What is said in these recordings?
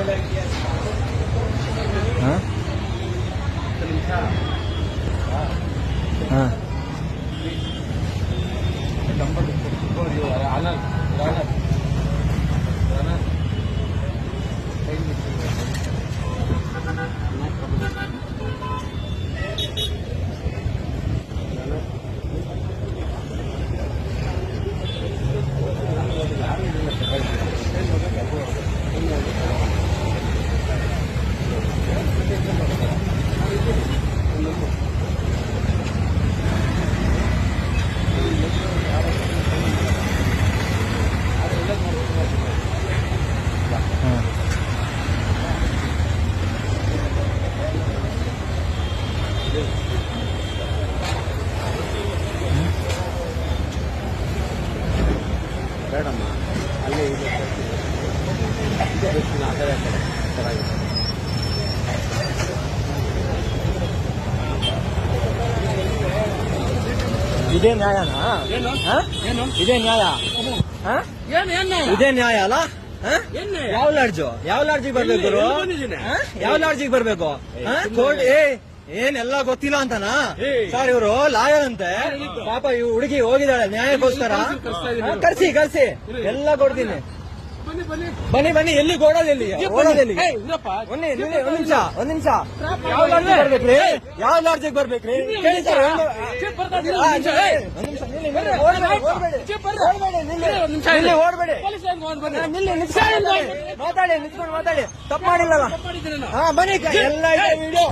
ಹಾ ಹಾ ಹಾ ಬೇಡಮ್ಮ ಅಲ್ಲೇ ಇದೆ ಕಡೆ ಚೆನ್ನಾಗಿದೆ ಇದೇ ನ್ಯಾಯನಾ? ಇದೇ ನ್ಯಾಯ? ಇದೇ ನ್ಯಾಯ ಅಲ್ಲ? ಯಾವ ಲಾಡ್ಜು? ಯಾವ ಲಾಡ್ಜಿಗೆ ಬರ್ಬೇಕು? ಯಾವ ಲಾಡ್ಜಿಗೆ ಬರ್ಬೇಕು? ಕೋರ್ಟ್ ಏ ಏನೆಲ್ಲ ಗೊತ್ತಿಲ್ಲ ಅಂತನಾ. ಸರ್ ಇವರು ಲಾಯರ್ ಅಂತೆ ಪಾಪ ಇವ್ ಹುಡುಗಿ ಹೋಗಿದ್ದಾಳೆ ನ್ಯಾಯಕ್ಕೋಸ್ಕರ. ಕರ್ಸಿ ಕರ್ಸಿ. ಎಲ್ಲ ಕೊಡ್ತೀನಿ. ಬನ್ನಿ ಬನ್ನಿ. ಬನ್ನಿ ಬನ್ನಿ ಎಲ್ಲಿ ಓಡೋದು ಎಲ್ಲಿ? ಓಡೋದು ಎಲ್ಲಿ? ಏಯ್, ಇರಪ್ಪ. ಒಂದ್ ನಿಮಿಷ ಒಂದ್ ನಿಮಿಷ. ಯಾವ. ಬರ್ಬೇಕ್ರಿ? ಯಾವ ಲಾಡ್ಜಿಗೆ ಬರ್ಬೇಕ್ರಿ? ಓಡ್ಬೇಡಿ, ಮಾತಾಡಿ ನಿಲ್ಸ್ಕೊಂಡು ಮಾತಾಡಿ ತಪ್ಪು ಮಾಡಿಲ್ಲಲ್ಲ. ಹಾ ಬನ್ನಿ ಎಲ್ಲ ಇದೆ ವಿಡಿಯೋ.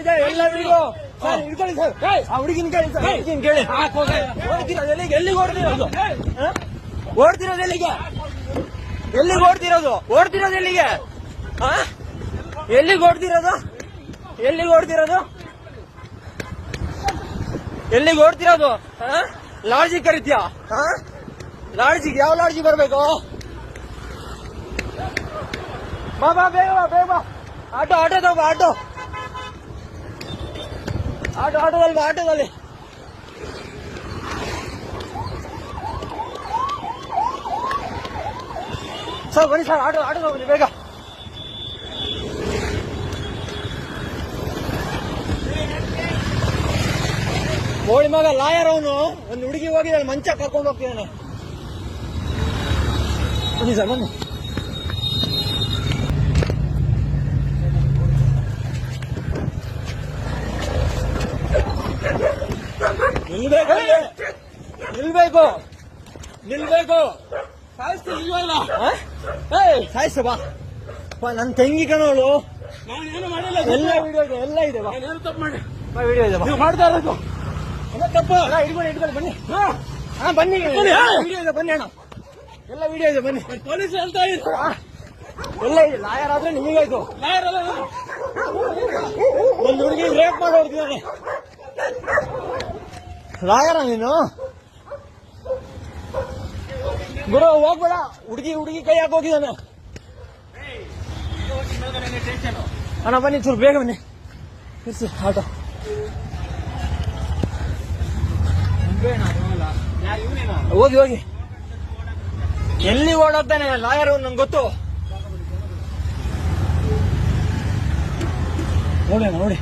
ಇದೆ ಎಲ್ಲ ವಿಡಿಯೋ ಸರ್ ಹಿಡ್ಕೊಳ್ಳಿ ಸರ್. ಆ ಹುಡುಗಿನ ಕೇಳಿ ಸರ್. ಹುಡುಗಿನ ಕೇಳಿ. ಎಲ್ಲಿಗೆ. ಓಡ್ತಿರೋದು ಎಲ್ಲಿಗೆ? ಎಲ್ಲಿಗೆ ಓಡ್ತಿರೋದು ಓಡ್ತಿರೋದು ಎಲ್ಲಿಗೆ? ಎಲ್ಲಿಗೆ ಓಡ್ತಿರೋದು ಎಲ್ಲಿಗೆ ಓಡ್ತಿರೋದು ಎಲ್ಲಿಗೆ ಓಡ್ತಿರೋದು ಹಾ ಲಾಡ್ಜಿಗೆ ಕರಿತೀಯಾ? ಲಾಡ್ಜಿಗೆ ಯಾವ ಲಾಡ್ಜಿ ಬರ್ಬೇಕು? ಬಾ ಬಾ, ಬೇಗ ಬಾ ಬೇಗ ಬಾ. ಆಟೋ ಆಟೋ ತಗೋ ಆಟೋ? ಆಟೋ ಆಟೋದಲ್ಲಿ ಬಾ ಆಟೋದಲ್ಲಿ? ಸರ್, ಬನ್ನಿ ಸರ್, ಆಟೋ ಆಟೋ ಬನ್ನಿ ಬೇಗ. ಕೋಳಿ ಮಗ ಲಾಯರ್ ಅವನು, ಒಂದು ಹುಡುಗಿ ಹೋಗಿ ನಾನು ಮಂಚ ಕರ್ಕೊಂಡು ಹೋಗ್ತಿದ್ದಾನೆ. ಬನ್ನಿ ಸರ್, ಬನ್ನಿ. ನಿಲ್ಬೇಕು. ನಿಲ್ಬೇಕು. ನಿಲ್ಬೇಕು. ಕಾಯಿಸ್ತೀನಿ ಇಲ್ವಲ್ಲ? ಏಯ್! ಸಾಯಿಸು ಬಾ. ಬಾ ನನ್ನ ತಂಗಿ ಕಣವಳು. ನಾನೇನು ಮಾಡಿಲ್ಲ ಎಲ್ಲ ವಿಡಿಯೋ ಇದೆ ಎಲ್ಲ ಇದೆ ಬಾ. ಏನು ತಪ್ಪು ಮಾಡಿ ಬಾ ವಿಡಿಯೋ ಇದೆ ಬಾ. ನೀವು ಮಾಡ್ತಾ ಇರೋದು. ಎಲ್ಲ ತಪ್ಪು. ಇಟ್ಕೊಂಡು ಹಿಡ್ಕೊಳ್ಳಿ ಬನ್ನಿ. ಹಾ. ಬನ್ನಿ. ವಿಡಿಯೋ ಇದೆ ಬನ್ನಿ ಅಣ್ಣ. ಎಲ್ಲ ವಿಡಿಯೋ ಇದೆ ಬನ್ನಿ. ಪೊಲೀಸ್ ಹೇಳ್ತಾ ಇದ್ರು. ಎಲ್ಲ ಇದೆ ಲಾಯರ್ ಆದ್ರೆ ನಿಮಗಾಯ್ತು ಲಾಯರ್ ಅಲ್ಲ ಒಂದು ಹುಡುಗಿ ರೇಪ್ ಮಾಡೋರ್ತಿದ್ದಾನೆ ಲಾಯರ ನೀನು? ಗುರು, ಹೋಗ್ಬೇಡ. ಹುಡುಗಿ ಹುಡುಗಿ ಕೈ ಹಾಕಿ ಹೋಗಿದ್ದಾನೆ. ಅಣ್ಣ, ಬನ್ನಿ, ಚೂರು ಬೇಗ ಬನ್ನಿ. ಇರ್ಸಿ, ಆಟೋ. ಹೋಗಿ ಹೋಗಿ. ಎಲ್ಲಿ ಓಡಾಡ್ತಾನೆ ಲಾಯರ್ ನಂಗೆ ಗೊತ್ತು. ನೋಡಿ ನೋಡಿ.